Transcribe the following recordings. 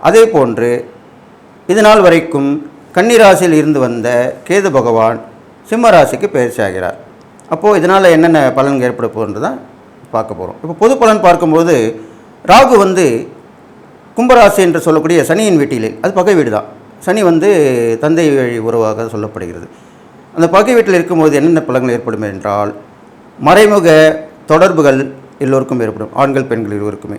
அதே போன்று இது நாள் வரைக்கும் கன்னிராசியில் இருந்து வந்த கேது பகவான் சிம்மராசிக்கு பயிற்சி ஆகிறார் அப்போது இதனால் என்னென்ன பலன்கள் ஏற்பட போகிறது தான் பார்க்க போகிறோம் இப்போ பொது பலன் பார்க்கும்போது ராகு வந்து கும்பராசி என்று சொல்லக்கூடிய சனியின் வீட்டிலே அது பகை வீடு தான் சனி வந்து தந்தை வழி உறவாக சொல்லப்படுகிறது. அந்த பகை வீட்டில் இருக்கும்போது என்னென்ன பலன்கள் ஏற்படும் என்றால் மறைமுக தொடர்புகள் எல்லோருக்கும் ஏற்படும். ஆண்கள் பெண்கள் இருவருக்குமே.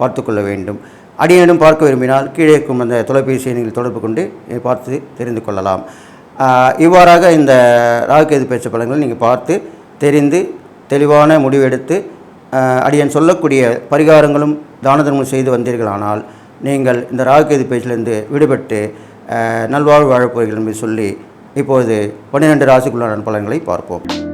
பார்த்து கொள்ள வேண்டும். அடியேனும் பார்க்க விரும்பினால் கீழே இருக்கும் அந்த தொலைபேசி எண்ணில் தொடர்பு கொண்டு பார்த்து தெரிந்து கொள்ளலாம். இவ்வாறாக இந்த ராகுகேது பேச்சு பலன்களை நீங்கள் பார்த்து தெரிந்து தெளிவான முடிவெடுத்து அடியன் சொல்லக்கூடிய பரிகாரங்களும் தான தர்மம் செய்து வந்தீர்களானால் நீங்கள் இந்த ராகுகேது பேச்சிலிருந்து விடுபட்டு நல்வாழ்வு வாழப்போகிறீர்கள் என்று சொல்லி இப்போது பன்னிரெண்டு ராசிக்குள்ளான பலன்களை பார்ப்போம்.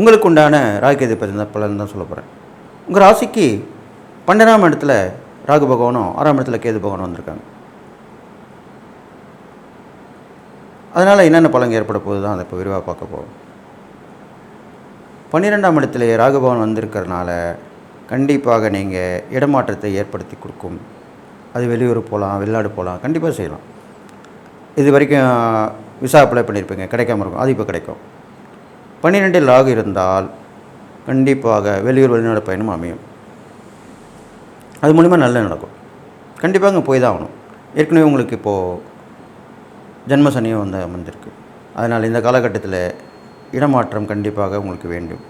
உங்களுக்கு உண்டான ராகுகேது பற்றி பலன் தான் சொல்ல போகிறேன் உங்கள் ராசிக்கு பன்னெண்டாம் இடத்துல ராகு பகவானும் ஆறாம் இடத்துல கேது பகவானும் வந்திருக்காங்க. அதனால் என்னென்ன பலன் ஏற்பட போகுது தான் அதை இப்போ விரிவாக பார்க்க போகிறோம் பன்னிரெண்டாம் இடத்துல ராகு பகவான் வந்திருக்கிறதுனால கண்டிப்பாக நீங்கள் இடமாற்றத்தை ஏற்படுத்தி கொடுக்கும். அது வெளியூர் போகலாம் வெளிநாடு போகலாம் கண்டிப்பாக செய்யலாம். இது வரைக்கும் விசா அப்ளை பண்ணியிருப்பீங்க கிடைக்காம இருக்கும் அது இப்போ கிடைக்கும். பன்னிரெண்டில் லாக் இருந்தால் கண்டிப்பாக வெளியூர் வெளிநாடு பயணம் அமையும். அது மூலிமா நல்ல நடக்கும். கண்டிப்பாக அங்கே போய் தான் ஆகணும். ஏற்கனவே உங்களுக்கு இப்போது ஜென்ம சனியும் வந்து அமைஞ்சிருக்கு அதனால் இந்த காலகட்டத்தில் இடமாற்றம் கண்டிப்பாக உங்களுக்கு வேண்டும்.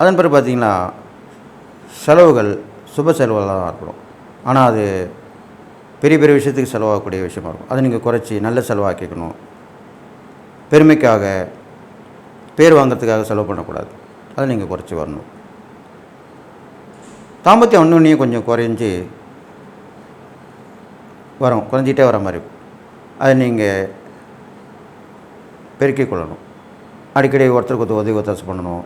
அதன் பிறகு பார்த்தீங்கன்னா செலவுகள் சுப செலவுகளாக தான் இருக்கணும் ஆனால் அது பெரிய பெரிய விஷயத்துக்கு செலவாகக்கூடிய விஷயமா இருக்கும். அதை நீங்கள் குறைச்சி நல்ல செலவாக்கிக்கணும். பெருமைக்காக பேர் வாங்கிறதுக்காக செலவு பண்ணக்கூடாது. அதை நீங்கள் குறைச்சி வரணும். தாம்பத்தியம் ஒன்று ஒன்றையும் கொஞ்சம் குறைஞ்சி வரும் குறைஞ்சிட்டே வர மாதிரி அதை நீங்கள் பெருக்கிக் கொள்ளணும். அடிக்கடி ஒருத்தருக்கு ஒருத்தர் உதவி ஒத்தாசு பண்ணணும்.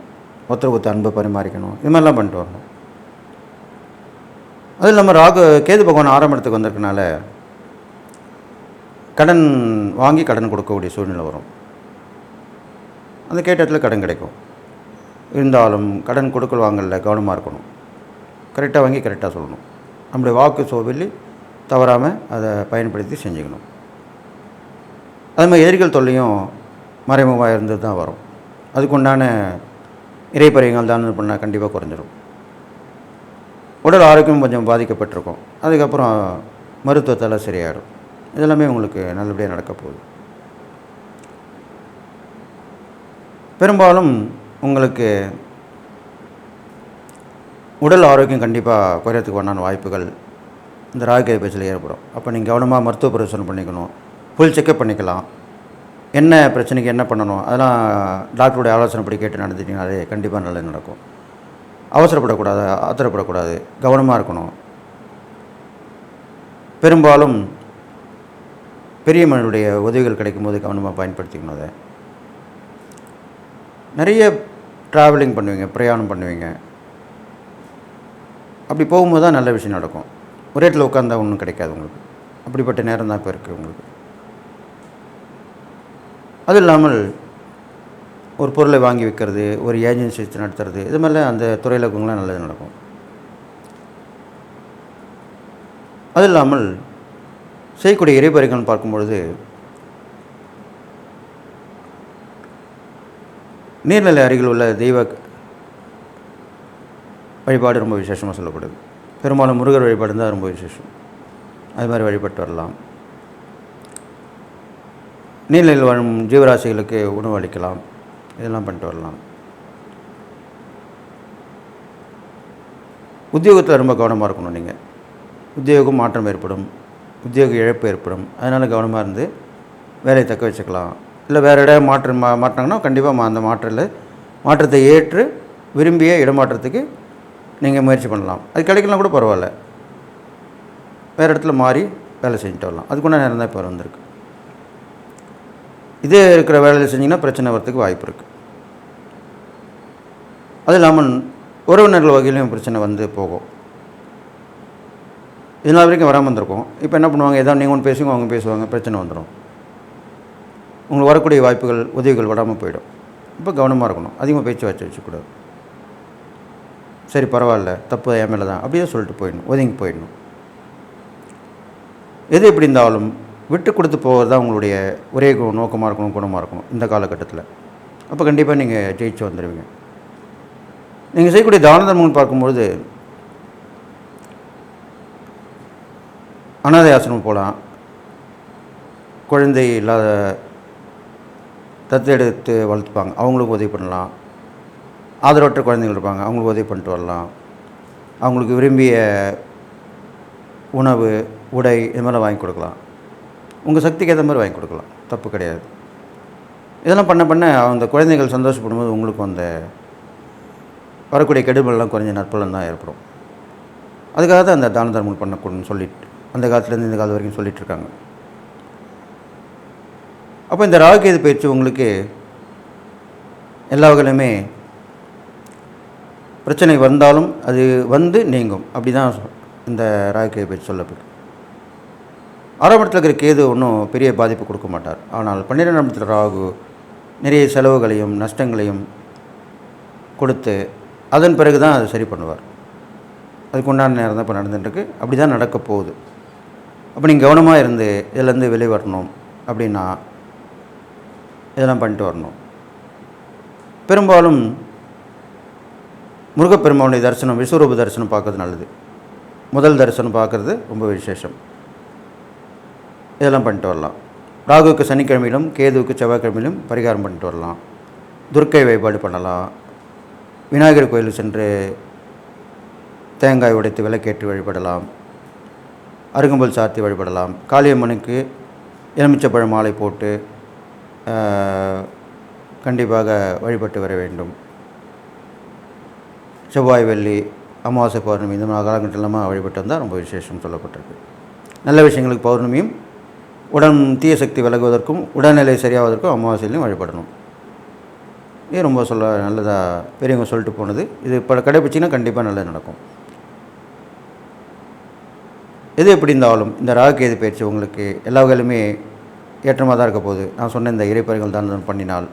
ஒருத்தருக்கு ஒருத்தர் அன்பை பரிமாறிக்கணும். இது மாதிரிலாம் பண்ணிட்டு வரணும். அதுவும் இல்லாமல் ராகு கேது பகவான் ஆறாம் இடத்துக்கு வந்திருக்கனால கடன் வாங்கி கடன் கொடுக்கக்கூடிய சூழ்நிலை வரும். அந்த கேட்ட இடத்துல கடன் கிடைக்கும். இருந்தாலும் கடன் கொடுக்கல் வாங்கல கவனமாக இருக்கணும் கரெக்டாக வாங்கி கரெக்டாக சொல்லணும். நம்முடைய வாக்கு சோவில்லி தவறாமல் அதை பயன்படுத்தி செஞ்சுக்கணும். அது மாதிரி எதிரிகள் தொல்லையும் மறைமுகமாக இருந்து தான் வரும். அதுக்குண்டான இறைப்பறையங்கள் தான் பண்ணால் கண்டிப்பாக குறைஞ்சிரும். உடல் ஆரோக்கியம் கொஞ்சம் பாதிக்கப்பட்டிருக்கும். அதுக்கப்புறம் மருத்துவத்தால் சரியாயிடும். இதெல்லாமே உங்களுக்கு நல்லபடியாக நடக்க போகுது. பெரும்பாலும் உங்களுக்கு உடல் ஆரோக்கியம் கண்டிப்பாக குறையறதுக்கு உண்டான வாய்ப்புகள் இந்த ராகுகேது பேச்சில் ஏற்படும். அப்போ நீங்கள் கவனமாக மருத்துவ பரிசோதனை பண்ணிக்கணும். ஃபுல் செக்கப் பண்ணிக்கலாம். என்ன பிரச்சனைக்கு என்ன பண்ணணும்? அதெல்லாம் டாக்டருடைய ஆலோசனைப்படி கேட்டு நடந்துட்டீங்கனாலே கண்டிப்பாக நல்லது நடக்கும். அவசரப்படக்கூடாது ஆத்திரப்படக்கூடாது. கவனமாக இருக்கணும். பெரும்பாலும் பெரிய மனிதனுடைய உதவிகள் கிடைக்கும்போது கவனமாக பயன்படுத்திக்கணும் அதை. நிறைய ட்ராவலிங் பண்ணுவீங்க பிரயாணம் பண்ணுவீங்க. அப்படி போகும்போது தான் நல்ல விஷயம் நடக்கும். ஒரே இடத்துல உட்காந்தா ஒன்றும் கிடைக்காது உங்களுக்கு. அப்படிப்பட்ட நேரம் தான் இப்போ இருக்குது உங்களுக்கு. அது இல்லாமல் ஒரு பொருளை வாங்கி விற்கிறது ஒரு ஏஜென்சி வச்சு நடத்துறது இது மாதிரிலாம் அந்த துறையில் இருக்கவங்களாம் நல்லது நடக்கும். அது இல்லாமல் செய்யக்கூடிய இறைபறிகள் பார்க்கும்பொழுது நீர்நிலை அருகில் உள்ள தெய்வ வழிபாடு ரொம்ப விசேஷமாக சொல்லப்படுது. பெரும்பாலும் முருகர் வழிபாடு தான் ரொம்ப விசேஷம். அது மாதிரி வழிபட்டு வரலாம். நீர்நிலையில் வாழும் ஜீவராசிகளுக்கு உணவு அளிக்கலாம். இதெல்லாம் பண்ணிட்டு வரலாம். உத்தியோகத்தில் ரொம்ப கவனமாக இருக்கணும் நீங்கள் உத்தியோகம் மாற்றம் ஏற்படும். உத்தியோக இழப்பு ஏற்படும். அதனால் கவனமாக இருந்து வேலையை தக்க வச்சுக்கலாம். இல்லை வேறு இடம் மாற்று மா மாற்றினாங்கன்னா கண்டிப்பாக அந்த மாற்றில் மாற்றத்தை ஏற்று விரும்பிய இடமாற்றத்துக்கு நீங்கள் முயற்சி பண்ணலாம். அது கிடைக்கலாம் கூட பரவாயில்ல. வேறு இடத்துல மாறி வேலை செஞ்சுட்டு வரலாம். அதுக்குள்ள நேரம் தான் இப்போ வந்திருக்கு. இதே இருக்கிற வேலையில் செஞ்சிங்கன்னா பிரச்சனை வரத்துக்கு வாய்ப்பு இருக்குது அது இல்லாமல் உறவினர்கள் வகையிலையும் பிரச்சனை வந்து போகும். இதனால் வரைக்கும் வராமல் வந்திருக்கும் இப்போ என்ன பண்ணுவாங்க? ஏதாவது நீங்கள் ஒன்று பேசுங்க அவங்க பேசுவாங்க பிரச்சனை வந்துடும். உங்களுக்கு வரக்கூடிய வாய்ப்புகள் உதவிகள் விடாமல் போயிடும். இப்போ கவனமாக இருக்கணும். அதிகமாக பேச்சு வச்சு வச்சுக்கூடாது. சரி பரவாயில்ல. தப்பு என் மேலே தான். அப்படியே சொல்லிட்டு போயிடணும். ஒதுங்கி போயிடணும். எது எப்படி இருந்தாலும் விட்டு கொடுத்து போகிறது தான் உங்களுடைய ஒரே கு- நோக்கமாக இருக்கணும் குணமாக இருக்கணும் இந்த காலகட்டத்தில். அப்போ கண்டிப்பாக நீங்கள் ஜெயிச்சு வந்துடுவீங்க நீங்கள் செய்யக்கூடிய தான தர்மம்னு பார்க்கும்பொழுது அனாதை ஆசிரமம் போகலாம் குழந்தை இல்லாத தத்தெடுத்து வளர்த்துப்பாங்க. அவங்களுக்கு உதவி பண்ணலாம். ஆதரவற்ற குழந்தைகள் இருப்பாங்க. அவங்களுக்கு உதவி பண்ணிட்டு வரலாம். அவங்களுக்கு விரும்பிய உணவு உடை இது மாதிரிலாம் வாங்கி கொடுக்கலாம். உங்கள் சக்திக்கு ஏற்ற மாதிரி வாங்கி கொடுக்கலாம். தப்பு கிடையாது. இதெல்லாம் பண்ண பண்ண அந்த குழந்தைகள் சந்தோஷப்படும்போது உங்களுக்கு அந்த வரக்கூடிய கெடுபலெலாம் குறைஞ்ச நற்பலன் தான் ஏற்படும். அதுக்காக தான் அந்த தான தர்மங்கள் பண்ணக்கூடாதுன்னு சொல்லிட்டு அந்த காலத்துலேருந்து இந்த காலம் வரைக்கும் சொல்லிகிட்டு இருக்காங்க. அப்போ இந்த ராகுகேது பயிற்சி உங்களுக்கு எல்லா வகையிலுமே பிரச்சனை வந்தாலும் அது வந்து நீங்கும். அப்படி தான் இந்த ராகுகேது பயிற்சி சொல்லப்படும் ஆறாம் இடத்துல இருக்கிற கேது ஒன்றும் பெரிய பாதிப்பு கொடுக்க மாட்டார். ஆனால் பன்னிரெண்டாம் இடத்துல ராகு நிறைய செலவுகளையும் நஷ்டங்களையும் கொடுத்து அதன் பிறகு தான் அது சரி பண்ணுவார். அதுக்கு உண்டான நேரம் தான் இப்போ நடந்துட்டுருக்கு. அப்படி தான் நடக்க போகுது. அப்போ நீங்கள் கவனமாக இருந்து இதிலேருந்து வெளியே வரணும் அப்படின்னா இதெல்லாம் பண்ணிட்டு வரணும். பெரும்பாலும் முருகப்பெருமானுடைய தரிசனம் விஸ்வரூப தரிசனம் பார்க்கறது நல்லது. முதல் தரிசனம் பார்க்குறது ரொம்ப விசேஷம். இதெல்லாம் பண்ணிட்டு வரலாம். ராகுவுக்கு சனிக்கிழமையிலும் கேதுவுக்கு செவ்வாய்க்கிழமையிலும் பரிகாரம் பண்ணிட்டு வரலாம். துர்க்கை வழிபாடு பண்ணலாம். விநாயகர் கோயிலுக்கு சென்று தேங்காய் உடைத்து விளக்கேற்றி வழிபடலாம். அருகம்புல் சாத்தி வழிபடலாம். காளியம்மனுக்கு எலுமிச்சப்பழ மாலை போட்டு கண்டிப்பாக வழிபட்டு வர வேண்டும். செவ்வாய் வெள்ளி அமாவாசை பௌர்ணமி இந்த மாதிரி காலகட்டமாக வழிபட்டு வந்தால் ரொம்ப விசேஷம் சொல்லப்பட்டிருக்கு. நல்ல விஷயங்களுக்கு பௌர்ணமியும் உடன் தீய சக்தி விலகுவதற்கும் உடல்நிலை சரியாவதற்கும் அமாவாசையிலையும் வழிபடணும். இது ரொம்ப சொல்ல நல்லதாக பெரியவங்க சொல்லிட்டு போனது. இது இப்போ கடைபிடிச்சிங்கன்னா கண்டிப்பாக நல்லது நடக்கும். எது எப்படி இருந்தாலும் இந்த ராகுகேது பயிற்சி உங்களுக்கு எல்லா வகையிலுமே ஏற்றமாக தான் இருக்க போகுது. நான் சொன்ன இந்த இறைப்பறிகள் தான் பண்ணினால்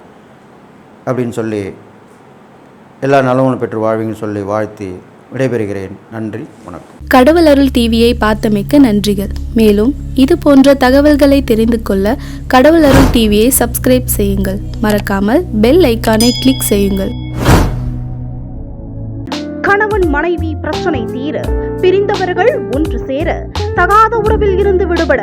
அப்படின்னு சொல்லி எல்லா நலமும் பெற்று வாழ்வீங்கன்னு சொல்லி வாழ்த்தி விடைபெறுகிறேன். நன்றி வணக்கம். கடவுள் அருள் டிவியை பார்த்தமைக்க நன்றிகள். மேலும் இது போன்ற தகவல்களை தெரிந்து கொள்ள கடவுள் அருள் டிவியை சப்ஸ்கிரைப் செய்யுங்கள். மறக்காமல் பெல் ஐக்கானை கிளிக் செய்யுங்கள். கணவன் மனைவி பிரச்சனை தீர பிரிந்தவர்கள் ஒன்று சேர தகாத உறவில் இருந்து விடுபட